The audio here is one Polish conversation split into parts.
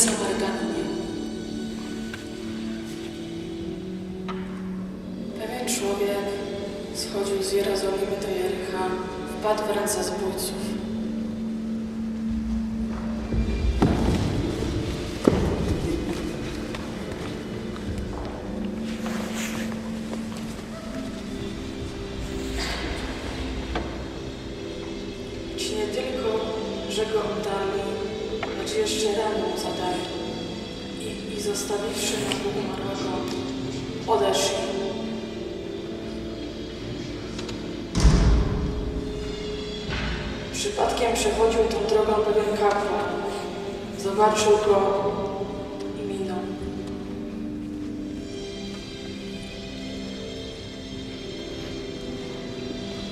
Samarytaninie. Pewien człowiek schodził z Jerozolimy do Jericha, wpadł w ręce zbójców. Ci nie tylko, że go oddali, jeszcze ranę mu zadali. I, I zostawiwszy na umarłego, odeszli. Przypadkiem przechodził tą drogą pewien kapłan. Zobaczył go i minął.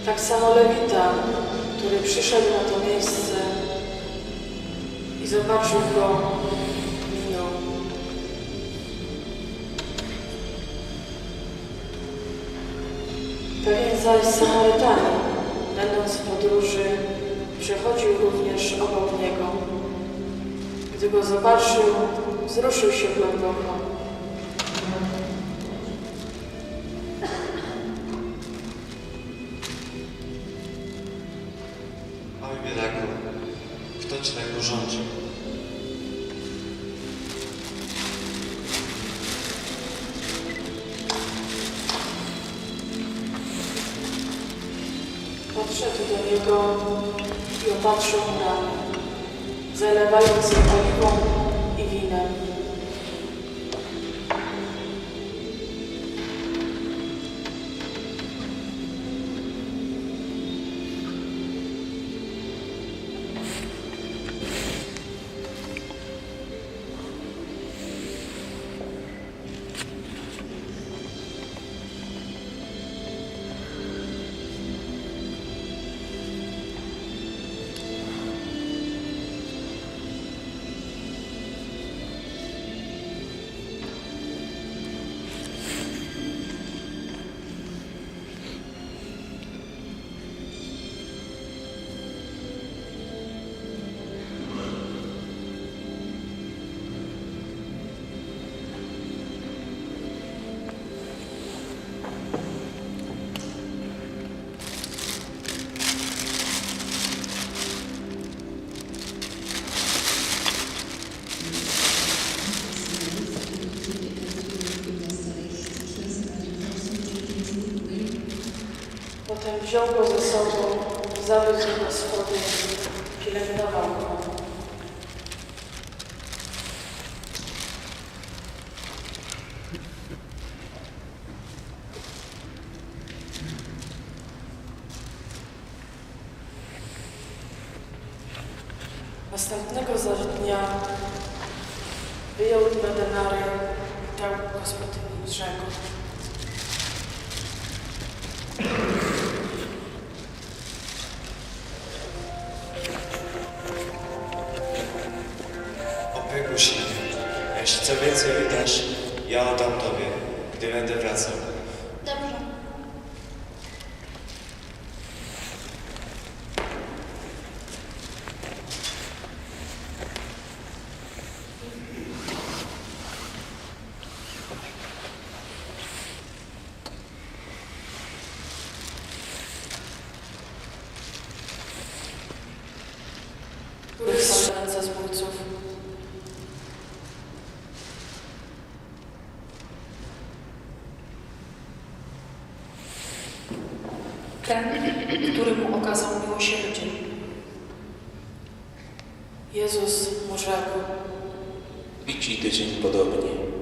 Tak samo Lewita, który przyszedł na to miejsce zobaczył go, minął. Pewien zaś Samarytanin, będąc w podróży, przechodził również obok niego. Gdy go zobaczył, wzruszył się głęboko. Oj, biedaku, kto ci tak urządził? Podszedł do niego i opatrzył rany, zalewając je oliwą i winem. Wziął go ze sobą, zawiózł na schody, pielęgnował go. Następnego zaś dnia wyjął dwa denary i dał gospodyni rzekł. Się nim. Jeśli co więcej wydasz, ja oddam tobie, gdy będę wracał. Dobrze. których są ręce zbójców. Ten, który mu okazał miłosierdzie. Jezus mu rzekł, I ci tydzień podobnie.